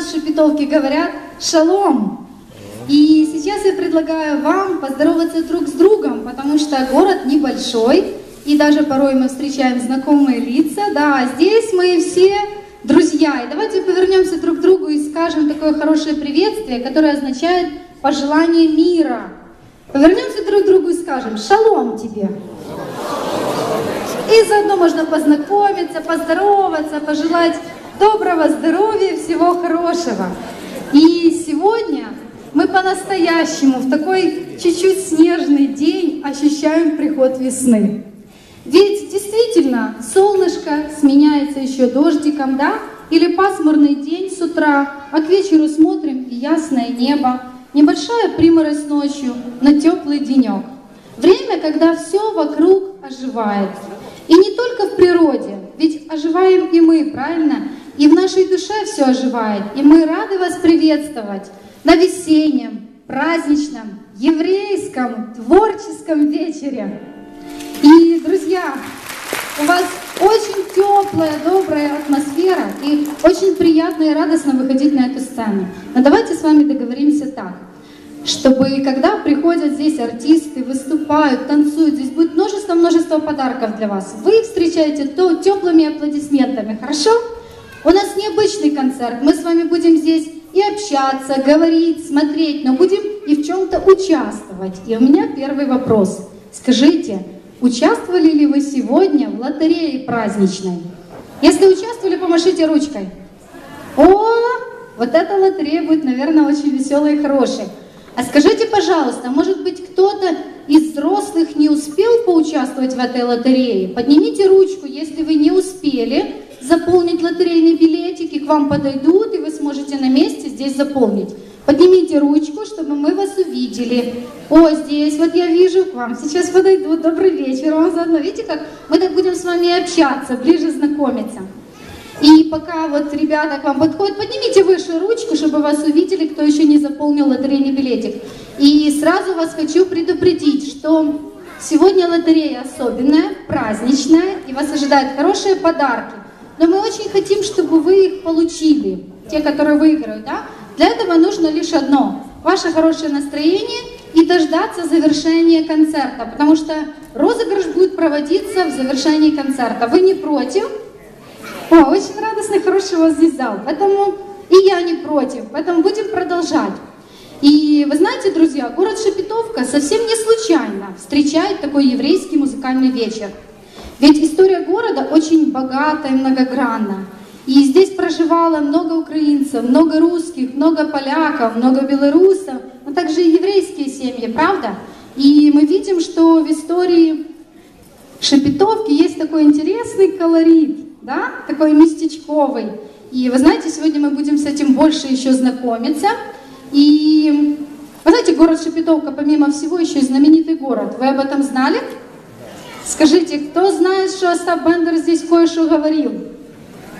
В Шепетовке говорят «шалом». И сейчас я предлагаю вам поздороваться друг с другом, потому что город небольшой, и даже порой мы встречаем знакомые лица. Да, здесь мы все друзья. И давайте повернемся друг к другу и скажем такое хорошее приветствие, которое означает пожелание мира. Повернемся друг к другу и скажем «шалом тебе». И заодно можно познакомиться, поздороваться, пожелать доброго здоровья, всего хорошего. И сегодня мы по-настоящему в такой чуть-чуть снежный день ощущаем приход весны. Ведь действительно солнышко сменяется еще дождиком, да? Или пасмурный день с утра, а к вечеру смотрим и ясное небо, небольшая приморозь ночью, на теплый денек. Время, когда все вокруг оживает. И не только в природе, ведь оживаем и мы, правильно? И в нашей душе все оживает. И мы рады вас приветствовать на весеннем, праздничном, еврейском, творческом вечере. И, друзья, у вас очень теплая, добрая атмосфера, и очень приятно и радостно выходить на эту сцену. Но давайте с вами договоримся так чтобы когда приходят здесь артисты, выступают, танцуют, здесь будет множество-множество подарков для вас. Вы встречаете то теплыми аплодисментами, хорошо? У нас необычный концерт, мы с вами будем здесь и общаться, говорить, смотреть, но будем и в чем-то участвовать. И у меня первый вопрос. Скажите, участвовали ли вы сегодня в лотерее праздничной? Если участвовали, помашите ручкой. О, вот эта лотерея будет, наверное, очень веселая и хорошая. А скажите, пожалуйста, может быть, кто-то из взрослых не успел поучаствовать в этой лотерее? Поднимите ручку, если вы не успели заполнить лотерейный билетик, и к вам подойдут, и вы сможете на месте здесь заполнить. Поднимите ручку, чтобы мы вас увидели. О, здесь вот я вижу, к вам сейчас подойдут. Добрый вечер вам заодно. Видите, как мы так будем с вами общаться, ближе знакомиться. И пока вот ребята к вам подходят, поднимите выше ручку, чтобы вас увидели, кто еще не заполнил лотерейный билетик. И сразу вас хочу предупредить, что сегодня лотерея особенная, праздничная, и вас ожидают хорошие подарки. Но мы очень хотим, чтобы вы их получили, те, которые выиграют. Да? Для этого нужно лишь одно – ваше хорошее настроение и дождаться завершения концерта, потому что розыгрыш будет проводиться в завершении концерта. Вы не против? О, очень радостный, хороший у вас здесь зал. Поэтому и я не против. Поэтому будем продолжать. И вы знаете, друзья, город Шепетовка совсем не случайно встречает такой еврейский музыкальный вечер. Ведь история города очень богата и многогранна. И здесь проживало много украинцев, много русских, много поляков, много белорусов, но также и еврейские семьи, правда? И мы видим, что в истории Шепетовки есть такой интересный колорит да, такой местечковый. И вы знаете, сегодня мы будем с этим больше еще знакомиться. И вы знаете, город Шепетовка, помимо всего, еще и знаменитый город. Вы об этом знали? Скажите, кто знает, что Остап Бендер здесь кое-что говорил?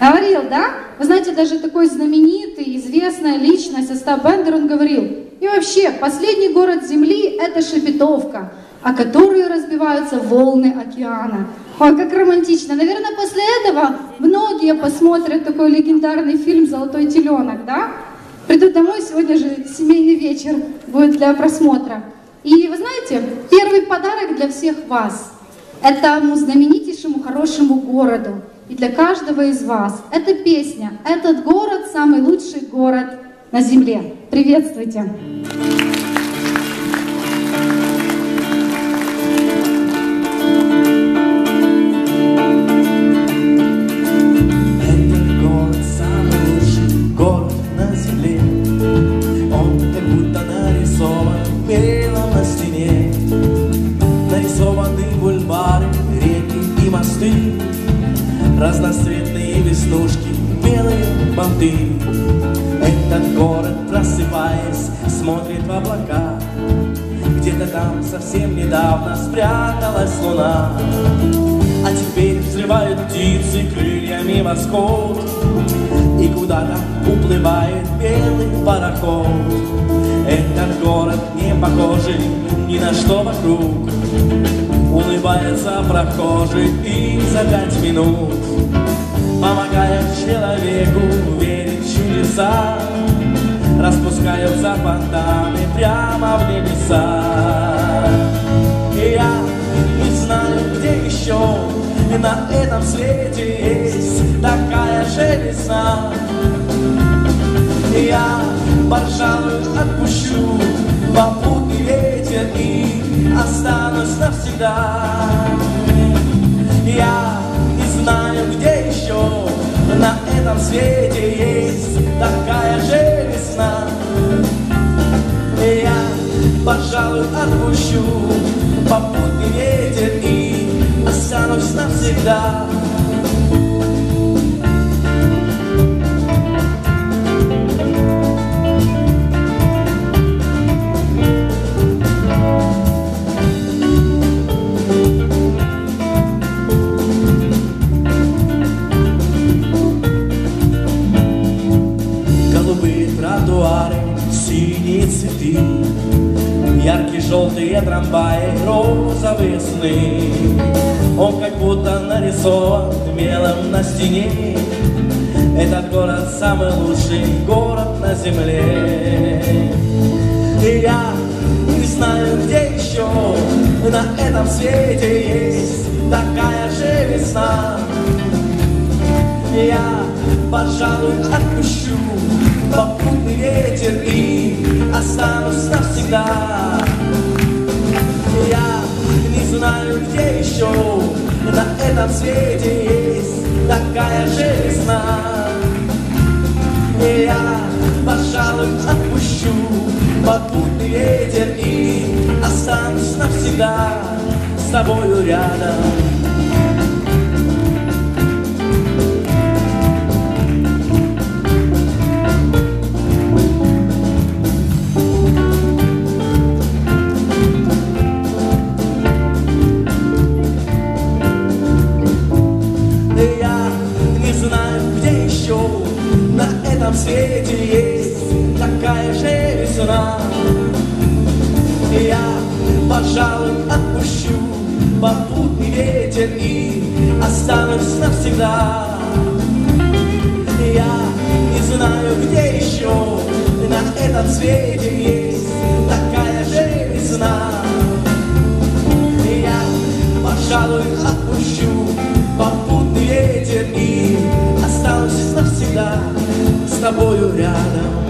Говорил, да? Вы знаете, даже такой знаменитый, известная личность Остап Бендер, он говорил, и вообще, последний город Земли – это Шепетовка, о которой разбиваются волны океана. Ой, как романтично. Наверное, после этого многие посмотрят такой легендарный фильм «Золотой теленок», да? Придут домой, сегодня же семейный вечер будет для просмотра. И вы знаете, первый подарок для всех вас – этому знаменитейшему хорошему городу. И для каждого из вас эта песня «Этот город – самый лучший город на земле». Приветствуйте! Приветствуйте! Разноцветные веснушки, белые банты Этот город, просыпаясь, смотрит в облака. Где-то там совсем недавно спряталась луна. А теперь взрывают птицы крыльями восход. И куда-то уплывает белый пароход. Этот город не похожий ни на что вокруг Улыбается прохожий и за пять минут Помогает человеку верить в чудеса Распускаются фонтаны прямо в небеса. И я не знаю, где еще на этом свете есть такая же весна. Я, пожалуй, отпущу попутный ветер и останусь навсегда. Я не знаю, где еще на этом свете есть такая же весна. Я, пожалуй, отпущу попутный ветер и останусь навсегда цветы Яркие желтые трамваи, розовые сны. Он как будто нарисован мелом на стене. Этот город самый лучший город на земле. И я не знаю, где еще на этом свете есть такая же весна. Я, пожалуй, отпущу попутный ветер и останусь навсегда. Я не знаю, где еще на этом свете есть такая же весна. Я, пожалуй, отпущу попутный ветер и останусь навсегда с тобою рядом. Пожалуй, отпущу попутный ветер и останусь навсегда. Я не знаю, где еще на этом свете есть такая же весна. Я, пожалуй, отпущу попутный ветер и останусь навсегда с тобою рядом.